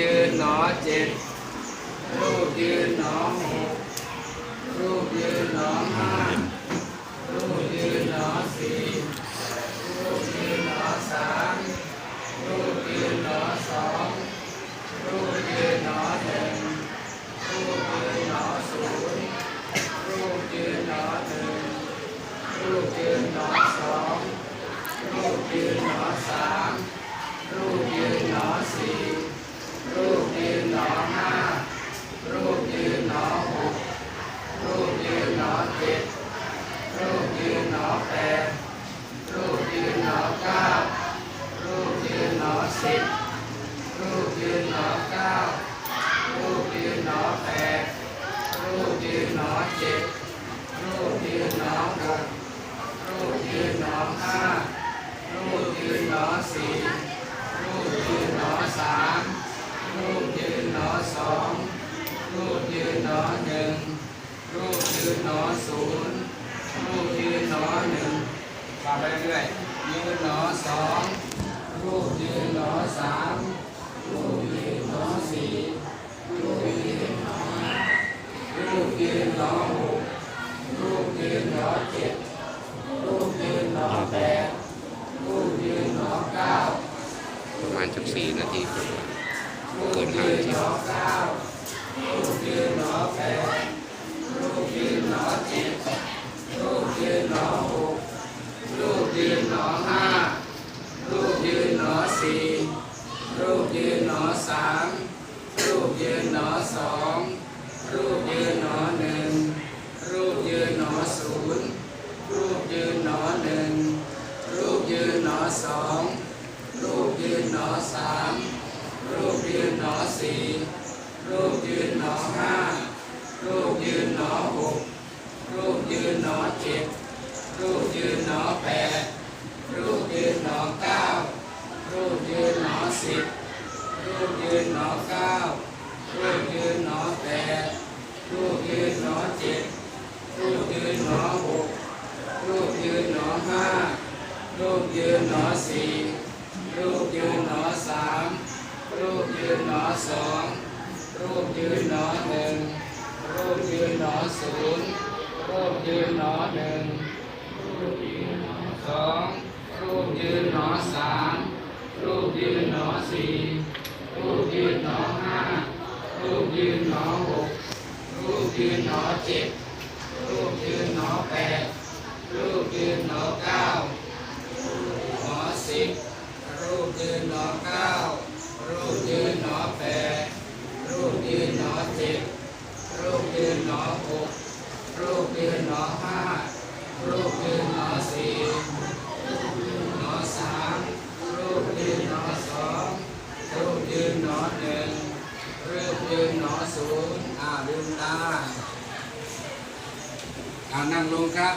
ยืนหนอเจ็ดรูปยืนหนอหกรูปยืนหนอห้า นอศูนย์รูปยืนนอหนึ่งมาไปเรื่อยยืนนอสองรูปยืนนอสามรูปยืนนอสี่รูปยืนนอห้ารูปยืนนอหกรูปยืนนอเจ็ดรูปยืนนอแปดรูปยืนนอเก้าประมาณสักสี่นาทีเกว่ารูปยืนหนอเก้ารูปยืนนอแปด รูปยืนหนอเจ็ดรูปยืนหนอหกรูปยืนหนอห้ารูปยืนหนอสี่รูปยืนหนอสามรูปยืนหนอสองรูปยืนหนอหนึ่งรูปยืนหนอศูนย์รูปยืนหนอหนึ่งรูปยืนหนอสองรูปยืนหนอสามรูปยืนหนอสี่รูปยืนหนอห้ารูปยืนหนอหกรูปยืนหนอเจ็ดรูปยืนหนอแปดรูปยืนหนอเก้ารูปยืนหนอสิบรูปยืนหนอเก้ารูปยืนหนอแปดรูปยืนหนอเจ็ดรูปยืนหนอหกรูปยืนหนอห้ารูปยืนหนอ สี่รูปยืนหนอสามรูปยืนหนอสองรูปยืนหนอหนึ่งรูปยืนหนอศูนย์รูปยืนหนอหนึ่งรูปยืนหนอสองรูปยืนหนอสามรูปยืนหนอสี่รูปยืนหนอห้ารูปยืนหนอหกรูปยืนหนอเจ็ดรูปยืนหนอแปดรูปยืนหนอเก้า สิบรูปยืนหนอเก้ารูปยืนหนอแปดรูปยืนหนอเจ็ดรูปยืนหนอหกรูปยืนหนอห้ารูปยืนหนอสี่รูปยืนหนอสามรูปยืนหนอสองรูปยืนหนอหนึ่งรูปยืนหนอศูนย์อ่าลืมตาอ่านั่งลงครับ